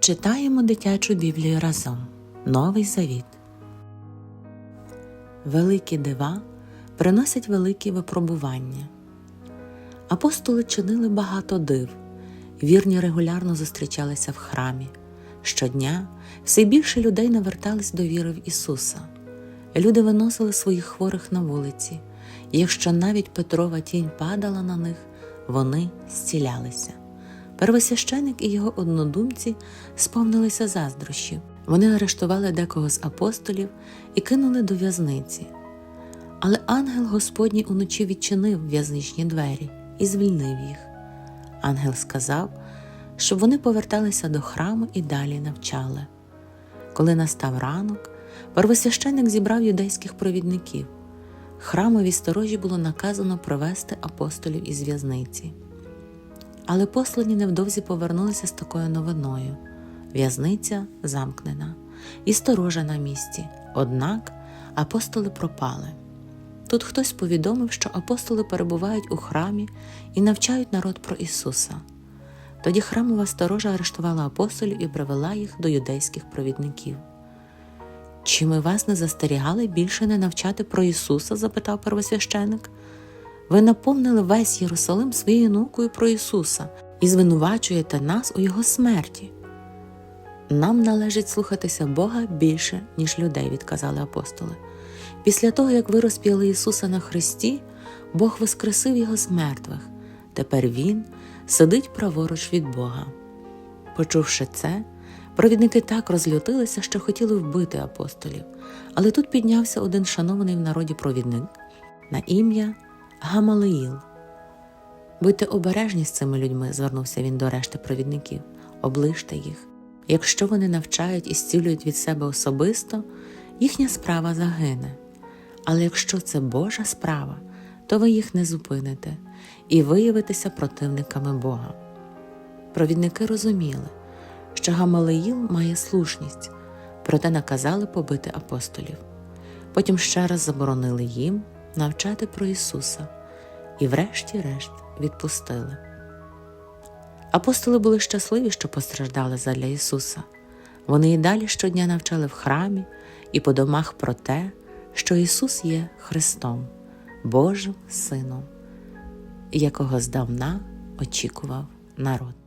Читаємо дитячу Біблію разом. Новий Завіт. Великі дива приносять великі випробування. Апостоли чинили багато див. Вірні регулярно зустрічалися в храмі. Щодня все більше людей навертались до віри в Ісуса. Люди виносили своїх хворих на вулиці, якщо навіть Петрова тінь падала на них, вони зцілялися. Первосвященик і його однодумці сповнилися заздрощів. Вони арештували декого з апостолів і кинули до в'язниці. Але ангел Господній уночі відчинив в'язничні двері і звільнив їх. Ангел сказав, щоб вони поверталися до храму і далі навчали. Коли настав ранок, первосвященик зібрав юдейських провідників. Храмовій сторожі було наказано провести апостолів із в'язниці. Але послані невдовзі повернулися з такою новиною в'язниця замкнена, і сторожа на місці. Однак апостоли пропали. Тут хтось повідомив, що апостоли перебувають у храмі і навчають народ про Ісуса. Тоді храмова сторожа арештувала апостолів і привела їх до юдейських провідників. Чи ми вас не застерігали більше не навчати про Ісуса? запитав первосвященик. Ви наповнили весь Єрусалим своєю наукою про Ісуса і звинувачуєте нас у Його смерті. Нам належить слухатися Бога більше, ніж людей, відказали апостоли. Після того, як ви розп'яли Ісуса на хресті, Бог воскресив Його з мертвих. Тепер Він сидить праворуч від Бога. Почувши це, провідники так розлютилися, що хотіли вбити апостолів. Але тут піднявся один шанований в народі провідник на ім'я Гамалеїл. Будьте обережні з цими людьми, звернувся він до решти провідників, оближте їх. Якщо вони навчають і зцілюють від себе особисто, їхня справа загине. Але якщо це Божа справа, то ви їх не зупините і виявитеся противниками Бога. Провідники розуміли, що Гамалеїл має слушність, проте наказали побити апостолів. Потім ще раз заборонили їм навчати про Ісуса і, врешті-решт, відпустили. Апостоли були щасливі, що постраждали задля Ісуса. Вони і далі щодня навчали в храмі і по домах про те, що Ісус є Христом, Божим Сином, якого здавна очікував народ.